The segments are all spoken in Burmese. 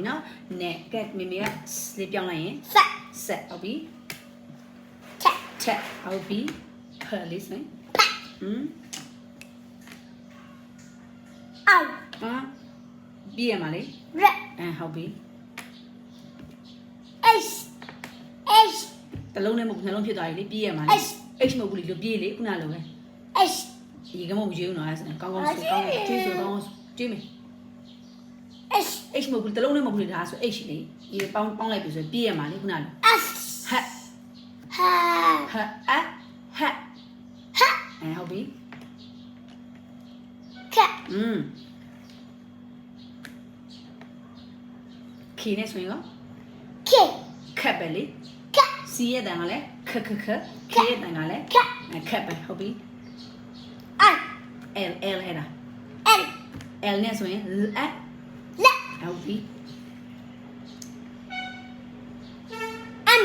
ပြီနော်နဲ့ကဲမိမိကလေးပြောင်းလိုက်ရင်ဆက်ဆက်ဟုတ်ပြီချက်ချက်ဟုတ်ပြီဖယ်လေးဆိုရင်ဖက်ဟမ်အောင်ဟာပြည့်ရမှာလေရက်အဲဟုတ်ပြီ H H တလုံးနဲ့မဟုတ်နှလုံးဖြစ်သွားပြီလေပြည့်ရမှာလေ H H မဟုတ်ဘူးလေလို့ပြည့်လေခုနလိုပဲ H ဒီကမဟုတ်ရေးဦးနော်အဲဆိုကောင်းကောင်းဆိုကောင်းကောင်းကျွေးဆိုကောင်းကောင်းကျွေးမယ် H H မဟုတ်ဘူးတလုံးနဲ့မဟုတ်ဘူးလေဒါဆို H လေဒီပေါင်းပေါင်းလိုက်ပြီဆိုပြည့်ရမှာလေခုနလို S ဟက်ဟာဟက်အဟက်ဟာအဲဟုတ်ပြီကอืมခီနဲ့ဆိုရင်ကော K ခက်ပဲလေကစီရဲ့တန်ကလည်းခက်ခက်ခက်ခရဲ့တန်ကလည်းကအဲခက်ပဲဟုတ်ပြီ R L L အဲ့ဒါ N L နဲ့ဆိုရင်လ အ လက် ဟုတ်ပြီ M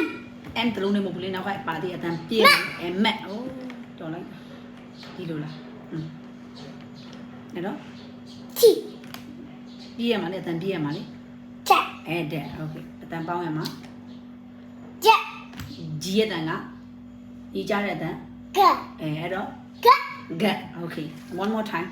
M တလုံးနဲ့မဟုတ်ဘူးလေနောက်ကပါသေးအတန်ပြေးအဲမက်အိုးတော်လိုက်ဒီလိုလားอืมအဲ့တော့ T ပြေးရမှာလေအတန်ပြေးရမှာလေ ချက် အဲ့တဲ့โอเคအတန်ပေါင်းရမှာ ချက် G ရဲ့တန်ကဒီကြားတဲ့အတန် က အဲအဲ့တော့ က get okay one more time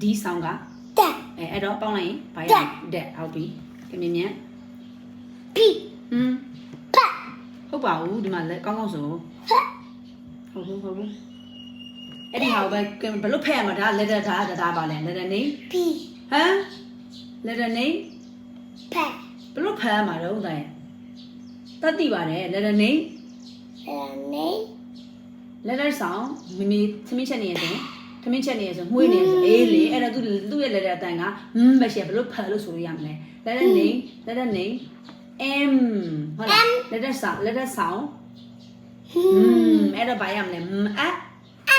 ဒီဆောင်ကတအဲအဲ့တော့ပေါင်းလိုက်ရင်ဘာရတက်တဲ့ဟုတ်ပြီကြမြင်မြင် P ဟွန်းဖက်ဟုတ်ပါဘူးဒီမှာလက်ကောင်းကောင်းဆိုဖက်ဟုတ်ဘူးဟုတ်ဘူးအဲ့ဒီဟာကိုပဲဘယ်လိုဖက်ရမှာဒါ letter ဒါဒါဒါပါလဲ letter name P ဟမ် letter name ဖက်ဘယ်လိုဖက်ရမှာတော့တိုင်တတ်သိပါတယ် letter name နေ letter ဆောင်မမီသမင်းချက်နေရဆိုသ မင်းချက်နေရဆိုမှွေးနေရဆိုအေးလေအဲ့တော့သူသူ့ရဲ့ letter အတန်ကဟမ်မရှိဘယ်လိုဖက်လို့ဆိုလို့ရမလဲ letter name letter name M ဟုတ်လား letter ဆောင် letter ဆောင်ဟမ်အဲ့တော့ဘာရမလဲမအ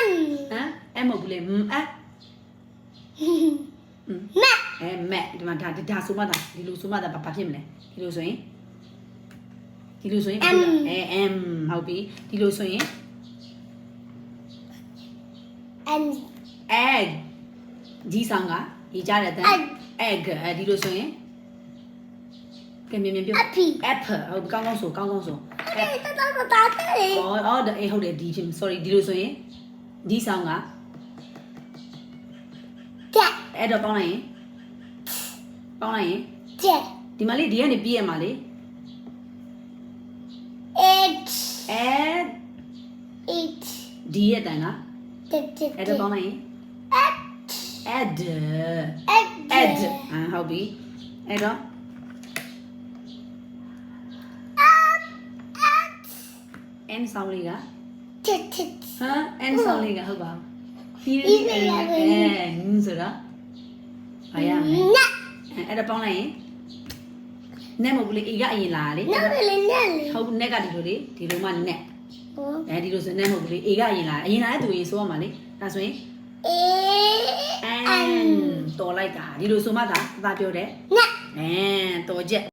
M ဟမ်အဲ့မဟုတ်ဘူးလေမအမအဲမက်ဒီမှာဒါဒါဆိုမှဒါဒီလိုဆိုမှဒါဘာဖြစ်မလဲဒီလိုဆိုရင်ဒီလိုဆိုရင်အဲ M ဟုတ်ပြီဒီလိုဆိုရင် N egg ဒီဆောင်ကဒီကြားတဲ့တန်း egg အဲဒီလိုဆိုရင်ကဲမြင်မြင်ပြော Happy apple ဟုတ်ကောင်းကောင်းဆိုကောင်းကောင်းဆိုအေးတတတတာတယ် အော်အော်ဒါအေးဟုတ်တယ်ဒီဖြစ် sorry ဒီလိုဆိုရင်ဒီဆောင်ကချက်အဲ့တော့ပေါင်းလိုက်ရင်ပေါင်းလိုက်ရင်ချက်ဒီမှာလေးဒီကနေပြီးရမှာလေ H add H ဒီရဲ့တန်ကတက်တက်အဲ့တော့ပေါင်းလိုက်ရင် H add H add အာဟုတ်ပြီအဲ့တော့ n ဆောင်းလေးကချက်ချက်ဟမ် n ဆောင်းလေးကဟုတ်ပါဘူးဒီဒီလိုအဲရပါဘူးအဲဆိုတော့ဘာရမလဲနတ်အဲ့တော့ပေါင်းလိုက်ရင်နဲ့မဟုတ်ဘူးလေ a ကအရင်လာလေနတ်လည်းနတ်လေဟုတ်ဘူး net ကဒီလိုလေဒီလိုမှ net ဟောအဲဒီလိုဆို net မဟုတ်ဘူးလေ a ကအရင်လာအရင်လာတဲ့သူရင်ဆိုရမှာလေဒါဆိုရင် A n တော်လိုက်တာဒီလိုဆိုမှဒါသာပြောတယ် နတ်အဲတော်ချက်